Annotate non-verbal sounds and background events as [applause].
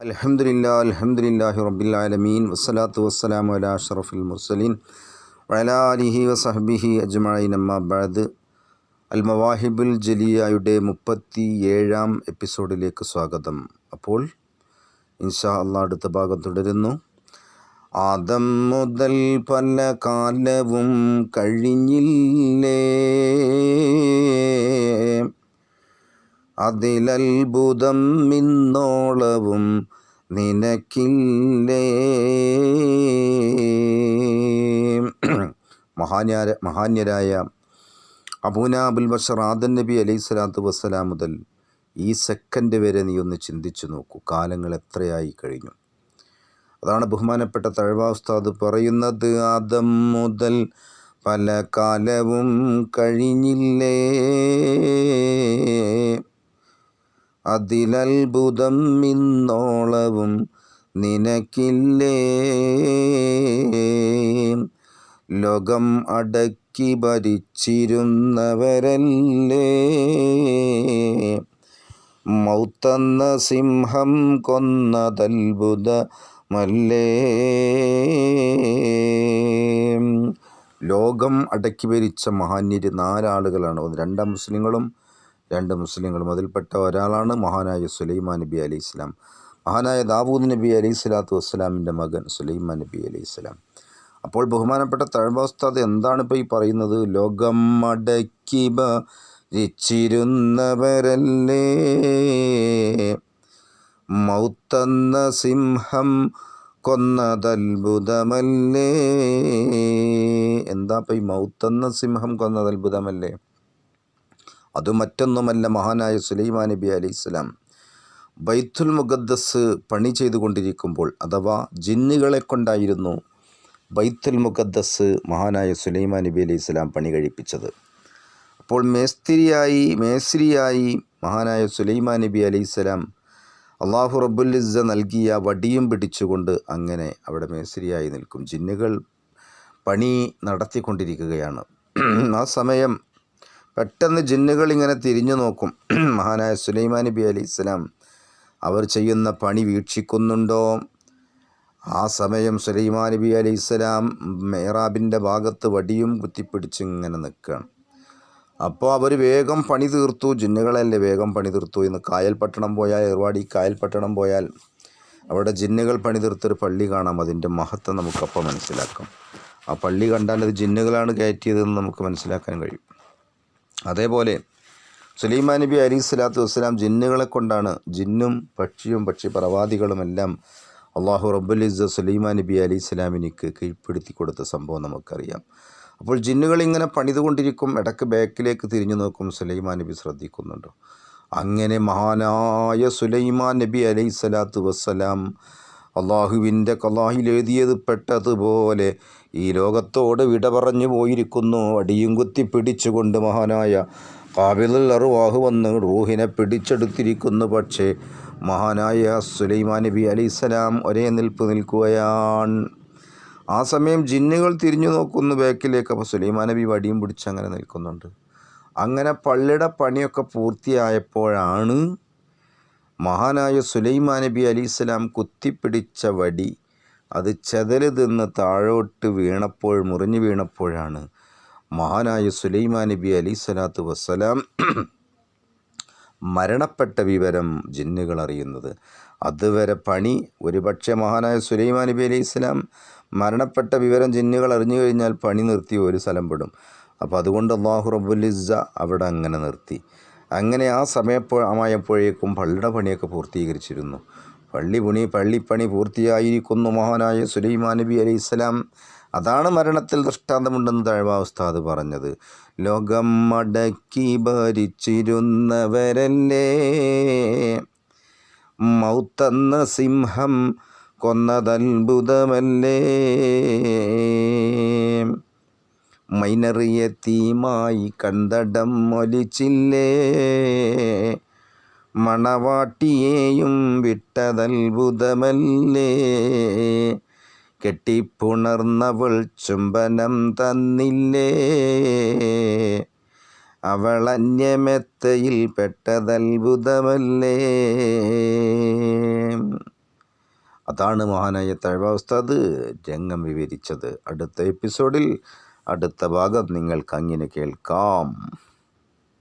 അലഹമുല്ലാ അലഹമുല്ലാഹി റബ്ബിലാലമീൻ വസ്സലാത്തു വസ്സലാമു അലാ അഷറഫുൽ മുർസലീൻ. വഅലാ അലിഹി വസഹബിഹി അജ്മഈൻ. അമ്മാ ബഅദ്. അൽ മവാഹിബുൽ ജലിയയുടെ മുപ്പത്തി ഏഴാം എപ്പിസോഡിലേക്ക് സ്വാഗതം. അപ്പോൾ ഇൻഷാ അള്ളാഹ് അടുത്ത ഭാഗം തുടരുന്നു. ആദം മുതൽ പല കാലവും കഴിഞ്ഞില്ലേ? അതിലത്ഭുതം ഇന്നോളവും നിനക്കില്ലേ. മഹാന്യാര മഹാന്യരായ അബൂന ബഷർ ആദൻ നബി അലൈഹി സ്വലാത്തു വസ്സലാം മുതൽ ഈ സെക്കൻഡ് വരെ നീ ഒന്ന് ചിന്തിച്ചു നോക്കൂ. കാലങ്ങൾ എത്രയായി കഴിഞ്ഞു? അതാണ് ബഹുമാനപ്പെട്ട തഴവാ ഉസ്താദ് പറയുന്നത്. ആദം മുതൽ പല കാലവും കഴിഞ്ഞില്ലേ. അതിലത്ഭുതം ഇന്നോളവും നിനക്കില്ലേ? ലോകം അടക്കി ഭരിച്ചിരുന്നവരല്ലേ? മൗത്തന്ന സിംഹം കൊന്നതത്ഭുതമല്ലേ? ലോകം അടക്കി ഭരിച്ച മഹാന്യര് നാലാളുകളാണ് ഒന്ന്. രണ്ടാം മുസ്ലിങ്ങളും രണ്ട് മുസ്ലിങ്ങളും. അതിൽപ്പെട്ട ഒരാളാണ് മഹാനായ സുലൈമാൻ നബി അലി ഇസ്ലാം മഹാനായ ദാവൂദ് നബി അലി സ്വലാത്തു വസ്സലാമിന്റെ മകൻ സുലൈമാൻ നബി അലി ഇസ്ലാം അപ്പോൾ ബഹുമാനപ്പെട്ട തഴവാസ്താദ് എന്താണ് ഇപ്പോൾ ഈ പറയുന്നത്? ലോകം മടക്കി ബിച്ചിരുന്നവരല്ലേ മൗത്തന്ന സിംഹം കൊന്നതത്ഭുതമല്ലേ? എന്താ ഇപ്പം ഈ മൗത്തന്ന സിംഹം കൊന്നതത്ഭുതമല്ലേ? അത് മറ്റൊന്നുമല്ല മഹാനായ സുലൈമാൻ നബി അലൈഹി സ്വലാം. ബൈത്തുൽ മുഖദ്ദസ് പണി ചെയ്തുകൊണ്ടിരിക്കുമ്പോൾ അഥവാ ജിന്നുകളെ കൊണ്ടായിരുന്നു ബൈത്തുൽ മുഖദ്ദസ് മഹാനായ സുലൈമാൻ നബി അലൈഹി സ്വലാം പണി കഴിപ്പിച്ചത്. അപ്പോൾ മേസ്തിരിയായി മേസ്രിയായി മഹാനായ സുലൈമാൻ നബി അലൈഹി സ്വലാം അള്ളാഹു റബുല്ലിസ നൽകിയ വടിയും പിടിച്ചുകൊണ്ട് അങ്ങനെ അവിടെ മേസ്രിയായി നിൽക്കും. ജിന്നുകൾ പണി നടത്തിക്കൊണ്ടിരിക്കുകയാണ്. ആ സമയം പെട്ടെന്ന് ജിന്നുകൾ ഇങ്ങനെ തിരിഞ്ഞു നോക്കും. [clears throat] മഹാനായ സുലൈമാൻ നബി അലി ഇസ്ലാം അവർ ചെയ്യുന്ന പണി വീക്ഷിക്കുന്നുണ്ടോ? ആ സമയം സുലൈമാൻ നബി അലി ഇസ്ലാം മേറാബിന്റെ ഭാഗത്ത് വടിയും കുത്തിപ്പിടിച്ച് ഇങ്ങനെ നിൽക്കുകയാണ്. അപ്പോൾ അവർ വേഗം പണി തീർത്തു. ജിന്നുകളല്ലേ വേഗം പണി തീർത്തു? ഇന്ന് കായൽപട്ടണം പോയാൽ ഏർവാടി കായൽപട്ടണം പോയാൽ അവിടെ ജിന്നുകൾ പണി തീർത്തൊരു പള്ളി കാണാം. അതിന്റെ മഹത്വം നമുക്കപ്പോൾ മനസ്സിലാക്കാം. ആ പള്ളി കണ്ടാൽ അത് ജിന്നുകളാണ് കയറ്റിയതെന്ന് നമുക്ക് മനസ്സിലാക്കാൻ കഴിയും. അതേപോലെ സുലൈമാൻ നബി അലി സ്വലാത്തു വസ്സലാം ജിന്നുകളെ കൊണ്ടാണ് ജിന്നും പക്ഷിയും പക്ഷി പ്രവാദികളുമെല്ലാം അള്ളാഹു റബ്ബുലിസ് സുലൈമാൻ നബി അലി സ്വലാമിനിക്ക് കീഴ്പ്പെടുത്തി കൊടുത്ത സംഭവം നമുക്കറിയാം. അപ്പോൾ ജിന്നുകൾ ഇങ്ങനെ പണിതുകൊണ്ടിരിക്കും ഇടയ്ക്ക് ബാക്കിലേക്ക് തിരിഞ്ഞു നോക്കും സുലൈമാൻ നബി ശ്രദ്ധിക്കുന്നുണ്ടോ? അങ്ങനെ മഹാനായ സുലൈമാൻ നബി അലൈഹി സ്വലാത്തു വസ്സലാം അള്ളാഹുവിന്റെ കലാഹിൽ എഴുതിയത് പെട്ടതുപോലെ ഈ ലോകത്തോട് വിട പറഞ്ഞു പോയിരിക്കുന്നു. അടിയും കുത്തി പിടിച്ചുകൊണ്ട് മഹാനായ കാബിലുൽ അറുവാഹ് വന്ന് റൂഹിനെ പിടിച്ചെടുത്തിരിക്കുന്നു. പക്ഷേ മഹാനായ സുലൈമാൻ നബി അലിസ്സലാം ഒരേ നിൽപ്പ് നിൽക്കുകയാണ്. ആ സമയം ജിന്നുകൾ തിരിഞ്ഞു നോക്കുന്നു ബാക്കിലേക്ക്. അപ്പോൾ സുലൈമാൻ നബി വടിയും പിടിച്ച് അങ്ങനെ നിൽക്കുന്നുണ്ട്. അങ്ങനെ പള്ളിയുടെ പണിയൊക്കെ പൂർത്തിയായപ്പോഴാണ് മഹാനായ സുലൈമാൻ നബി അലിസ്സലാം കുത്തിപ്പിടിച്ച വടി അത് ചതൽ തിന്ന് താഴോട്ട് വീണപ്പോൾ മുറിഞ്ഞു വീണപ്പോഴാണ് മഹാനായ സുലൈമാൻ നബി അലി സ്വലാത്തു വസ്സലാം മരണപ്പെട്ട വിവരം ജിന്നുകൾ അറിയുന്നത്. അതുവരെ പണി ഒരുപക്ഷെ മഹാനായ സുലൈമാൻ നബി അലി സ്വലാം മരണപ്പെട്ട വിവരം ജിന്നുകൾ അറിഞ്ഞു കഴിഞ്ഞാൽ പണി നിർത്തി ഒരു സ്ഥലം പെടും അപ്പോൾ അതുകൊണ്ട് അള്ളാഹു റബുലിസ അവിടെ അങ്ങനെ നിർത്തി. അങ്ങനെ ആ സമയപ്പോഴായപ്പോഴേക്കും പള്ളിയുടെ പണിയൊക്കെ പൂർത്തീകരിച്ചിരുന്നു. പള്ളി പണി പള്ളിപ്പണി പൂർത്തിയായിരിക്കുന്നു മഹാനായ സുലൈമാൻ നബി അലൈഹി ഇസ്ലാം അതാണ് മരണത്തിൽ ദൃഷ്ടാന്തമുണ്ടെന്ന് താഴ്വാവസ്ഥാത് പറഞ്ഞത്. ലോകം മടക്കി ഭരിച്ചിരുന്നവരല്ലേ? മൗത്തെന്ന സിംഹം കൊന്നതത്ഭുതമല്ലേ? തീമായി കണ്ടടം ഒലിച്ചില്ലേ? മണവാട്ടിയെയും വിട്ടതത്ഭുതമല്ലേ? കെട്ടിപ്പുണർന്നവൾ ചുംബനം തന്നില്ലേ? അവൾ അന്യമെത്തയിൽ പെട്ടതത്ഭുതമല്ലേ? അതാണ് മഹാനായ തഴവ ഉസ്താദ് രംഗം വിവരിച്ചത്. അടുത്ത എപ്പിസോഡിൽ അടുത്ത ഭാഗം നിങ്ങൾക്ക് അങ്ങനെ കേൾക്കാം.